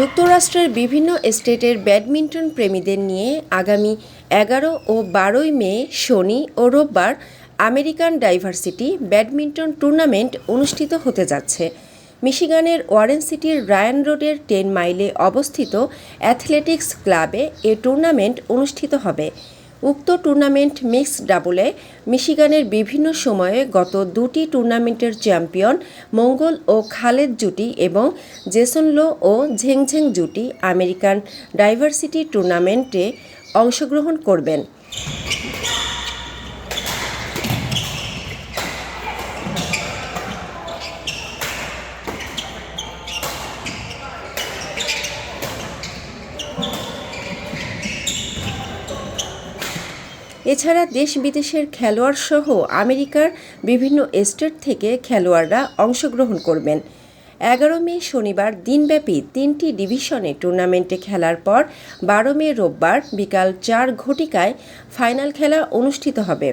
যুক্তরাষ্ট্রের বিভিন্ন স্টেটের ব্যাডমিন্টন প্রেমীদের নিয়ে আগামী এগারো ও বারোই মে, শনি ও রোববার আমেরিকান ডাইভার্সিটি ব্যাডমিন্টন টুর্নামেন্ট অনুষ্ঠিত হতে যাচ্ছে। মিশিগানের ওয়ারেন সিটির রায়ান রোডের টেন মাইলে অবস্থিত অ্যাথলেটিক্স ক্লাবে এ টুর্নামেন্ট অনুষ্ঠিত হবে। উক্ত টুর্নামেন্ট মিক্স ডাবলে মিশিগানের বিভিন্ন সময়ে গত দুটি টুর্নামেন্টের চ্যাম্পিয়ন মঙ্গল ও খালেদ জুটি এবং জেসন লো ও ঝেংঝেং জুটি আমেরিকান ডাইভার্সিটি টুর্নামেন্টে অংশগ্রহণ করবেন। এছাড়া দেশ বিদেশের খেলোয়াড় সহ আমেরিকার বিভিন্ন স্টেট থেকে খেলোয়াড়রা অংশগ্রহণ করবেন। এগারো মে শনিবার দিনব্যাপী তিনটি ডিভিশনে টুর্নামেন্টে খেলার পর বারো মে রোববার বিকাল চার ঘটিকায় ফাইনাল খেলা অনুষ্ঠিত হবে।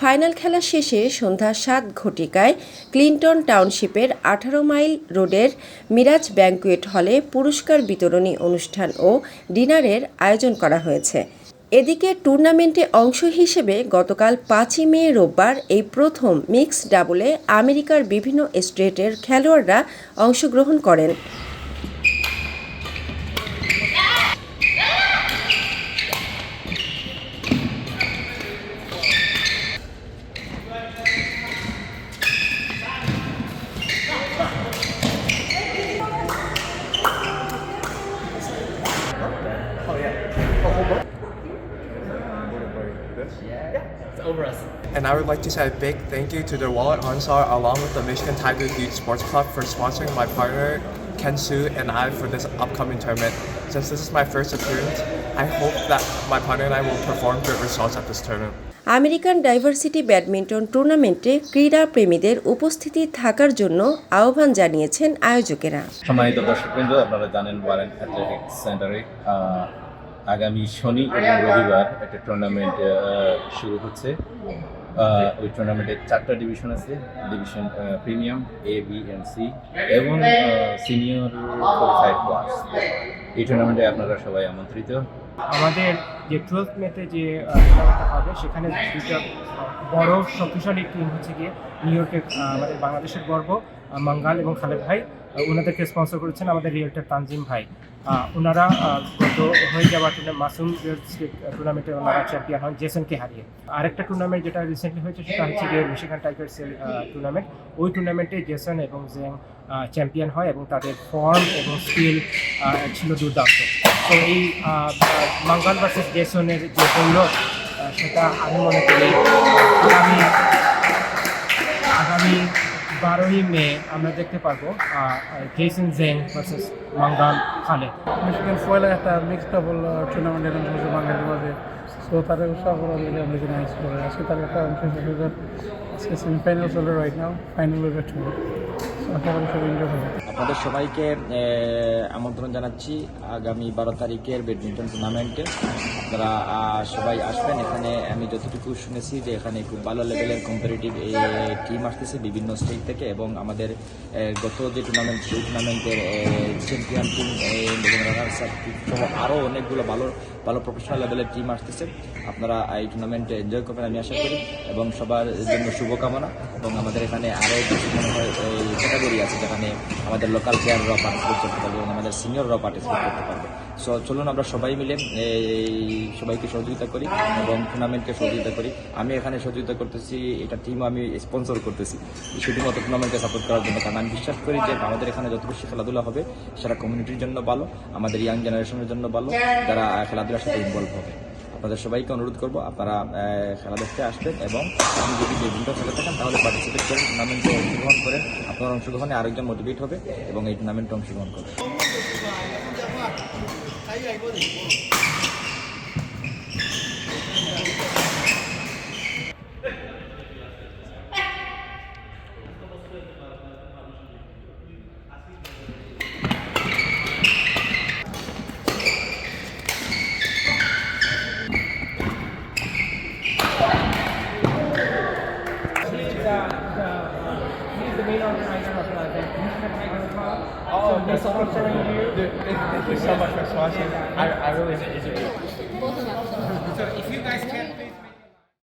ফাইনাল খেলা শেষে সন্ধ্যা সাত ঘটিকায় ক্লিন্টন টাউনশিপের আঠারো মাইল রোডের মিরাজ ব্যাংকুয়েট হলে পুরস্কার বিতরণী অনুষ্ঠান ও ডিনারের আয়োজন করা হয়েছে। এদিকে টুর্নামেন্টে অংশ হিসেবে গতকাল পাঁচই মে রোববার এই প্রথম মিক্স ডাবলে আমেরিকার বিভিন্ন স্টেটের খেলোয়াড়রা অংশগ্রহণ করেন। And I would like to say a big thank you to the Wallet Ansar along with the Michigan Tiger Youth Sports Club for sponsoring my partner Ken Su and I for this upcoming tournament. Since this is my first appearance, I hope that my partner and I will perform good results at this tournament. American diversity badminton টুর্নামেন্টে ক্রীড়া প্রেমীদের উপস্থিতি থাকার জন্য আহ্বান জানিয়েছেন আয়োজকেরা সম্মানিত দর্শকবৃন্দ আপনারা জানেন ওয়ারেন অ্যাথলেটিক্স সেন্টারে আগামী শনি এবং রবিবার একটা টুর্নামেন্ট শুরু হচ্ছে। ওই টুর্নামেন্টের চারটা ডিভিশন আছে division premium A B and C এবং সিনিয়র ফাইভ প্লাস এই টুর্নামেন্টে আপনারা সবাই আমন্ত্রিত। আমাদের যে টুয়েলথ মেতে যে টুর্নামেন্টটা হবে, সেখানে দুটো বড় শক্তিশালী টিম হচ্ছে গিয়ে নিউ ইয়র্কের আমাদের বাংলাদেশের গর্ব মাঙ্গাল এবং খালেদ ভাই। ওনাদেরকে স্পন্সর করেছেন আমাদের রিয়েলটার তানজিম ভাই। ওনারা গত হয়ে যাওয়া মাসুম টুর্নামেন্টে ওনারা চ্যাম্পিয়ন হন জেসনকে হারিয়ে। আরেকটা টুর্নামেন্ট যেটা রিসেন্টলি হয়েছে, সেটা হচ্ছে গিয়ে মিশিগান টাইগার্সের টুর্নামেন্ট ওই টুর্নামেন্টে জেসন এবং জেং চ্যাম্পিয়ন হয় এবং তাদের ফর্ম এবং স্কিল ছিল দুর্দান্ত। তো এই মাঙ্গাল ভার্সেস জেসনের যে দৌড় সেটা আমি মনে করি আগামী আগামী বারোই মে আমরা দেখতে পারব Jason Zheng versus Mangal Khaled Michigan ফয়েলের একটা মিক্সড ডাবল টুর্নামেন্ট হচ্ছে বাঙালির মাঝে সো তাদের সকল মিলে আমরা এখানে আইস করে। আজকে একটা সেমিফাইনাল চলে রাইট নাও ফাইনাল হবে টুর্নামেন্ট আপনাদের সবাইকে আমন্ত্রণ জানাচ্ছি আগামী বারো তারিখের ব্যাডমিন্টন টুর্নামেন্টে আপনারা সবাই আসবেন। এখানে আমি যতটুকু শুনেছি যে এখানে খুব ভালো লেভেলের কম্পারিটিভ টিম আসতেছে বিভিন্ন স্টেট থেকে এবং আমাদের গত যে টুর্নামেন্ট সেই টুর্নামেন্টের চ্যাম্পিয়ন টিম সহ আরও অনেকগুলো ভালো ভালো প্রফেশনাল লেভেলের টিম আসতেছে। আপনারা এই টুর্নামেন্টে এনজয় করবেন আমি আশা করি। এবং সবার জন্য শুভকামনা। এবং আমাদের এখানে আরও কিছু মনে হয় ক্যাটাগরি আছে যেখানে আমাদের লোকাল প্লেয়াররাও পার্টিসিপেট করতে পারবে এবং আমাদের সিনিয়ররাও পার্টিসিপেট করতে পারবে। সো চলুন আমরা সবাই মিলে, এই সবাইকে সহযোগিতা করি এবং টুর্নামেন্টকে সহযোগিতা করি। আমি এখানে সহযোগিতা করতেছি, এটা টিম আমি স্পন্সর করতেছি। শুধুমাত্র টুর্নামেন্টকে সাপোর্ট করার জন্য কারণ আমি বিশ্বাস করি যে আমাদের এখানে যত বেশি খেলাধুলা হবে, সেটা কমিউনিটির জন্য ভালো, আমাদের ইয়াং জেনারেশনের জন্য ভালো, যারা খেলাধুলার সাথে ইনভলভ হবে। আপনাদের সবাইকে অনুরোধ করব, আপনারা খেলা দেখতে আসবেন এবং আপনি যদি ব্যাডমিন্টন খেলে থাকেন, তাহলে পার্টিসিপেট করেন টুর্নামেন্টে অংশগ্রহণ করেন আপনার অংশগ্রহণে আরেকজন মোটিভেট হবে এবং এই টুর্নামেন্টে অংশগ্রহণ করবে। Thank you so much for you. Thank you so much for watching. I, I really. Is it, is it, so if you guys can.